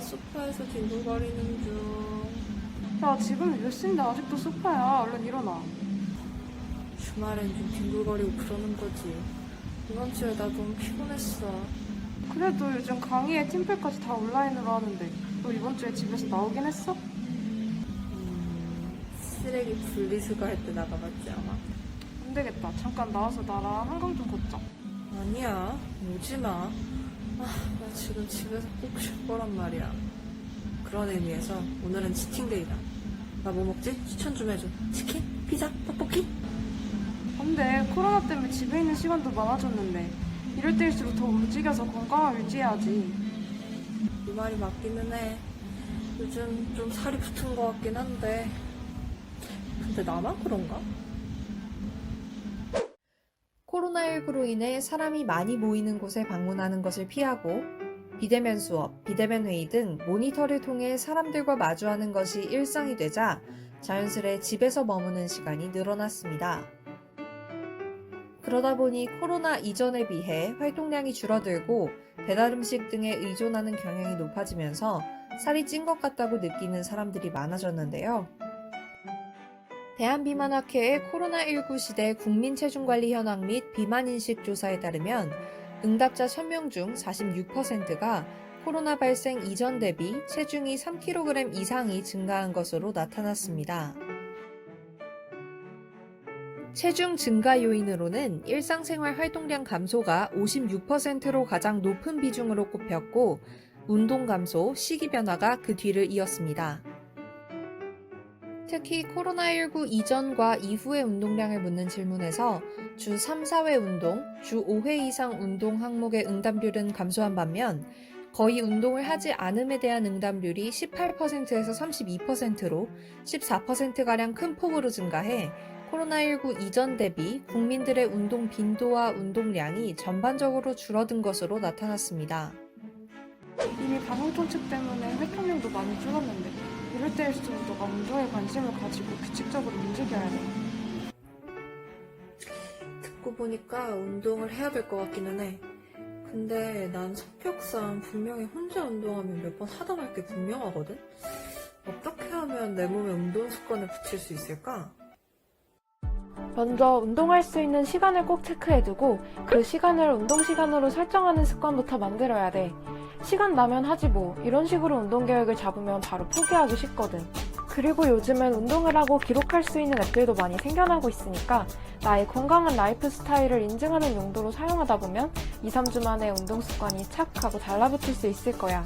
소파에서 뒹굴거리는 중. 야, 지금 몇 시인데 아직도 소파야. 얼른 일어나. 주말엔 좀 뒹굴거리고 그러는 거지. 이번 주에 나 너무 피곤했어. 그래도 요즘 강의에 팀플까지 다 온라인으로 하는데 너 이번 주에 집에서 나오긴 했어? 음, 쓰레기 분리수거 할 때 나가봤지 아마? 안 되겠다. 잠깐 나와서 나랑 한강 좀 걷자. 아니야, 오지 마. 아, 나 지금 집에서 꼭 쉴 거란 말이야. 그런 의미에서 오늘은 치팅데이다. 나 뭐 먹지? 추천 좀 해줘. 치킨? 피자? 떡볶이? 안 돼. 코로나 때문에 집에 있는 시간도 많아졌는데 이럴 때일수록 더 움직여서 건강을 유지해야지. 네 말이 맞기는 해. 요즘 좀 살이 붙은 것 같긴 한데. 근데 나만 그런가? 코로나19로 인해 사람이 많이 모이는 곳에 방문하는 것을 피하고 비대면 수업, 비대면 회의 등 모니터를 통해 사람들과 마주하는 것이 일상이 되자 자연스레 집에서 머무는 시간이 늘어났습니다. 그러다 보니 코로나 이전에 비해 활동량이 줄어들고 배달 음식 등에 의존하는 경향이 높아지면서 살이 찐 것 같다고 느끼는 사람들이 많아졌는데요. 대한비만학회의 코로나19 시대 국민 체중관리 현황 및 비만인식 조사에 따르면 응답자 1000명 중 46%가 코로나 발생 이전 대비 체중이 3kg 이상이 증가한 것으로 나타났습니다. 체중 증가 요인으로는 일상생활 활동량 감소가 56%로 가장 높은 비중으로 꼽혔고, 운동 감소, 식이 변화가 그 뒤를 이었습니다. 특히 코로나19 이전과 이후의 운동량을 묻는 질문에서 주 3, 4회 운동, 주 5회 이상 운동 항목의 응답률은 감소한 반면 거의 운동을 하지 않음에 대한 응답률이 18%에서 32%로 14%가량 큰 폭으로 증가해 코로나19 이전 대비 국민들의 운동 빈도와 운동량이 전반적으로 줄어든 것으로 나타났습니다. 이미 방역 정책 때문에 활동량도 많이 줄었는데 이럴 때일수록 너가 운동에 관심을 가지고 규칙적으로 움직여야 돼. 듣고 보니까 운동을 해야 될 것 같기는 해. 근데 난 성격상 분명히 혼자 운동하면 몇 번 하다 말 게 분명하거든? 어떻게 하면 내 몸에 운동 습관을 붙일 수 있을까? 먼저 운동할 수 있는 시간을 꼭 체크해두고 그 시간을 운동 시간으로 설정하는 습관부터 만들어야 돼. 시간 나면 하지 뭐 이런 식으로 운동 계획을 잡으면 바로 포기하기 쉽거든. 그리고 요즘은 운동을 하고 기록할 수 있는 앱들도 많이 생겨나고 있으니까 나의 건강한 라이프 스타일을 인증하는 용도로 사용하다 보면 2, 3주 만에 운동 습관이 착 하고 달라붙을 수 있을 거야.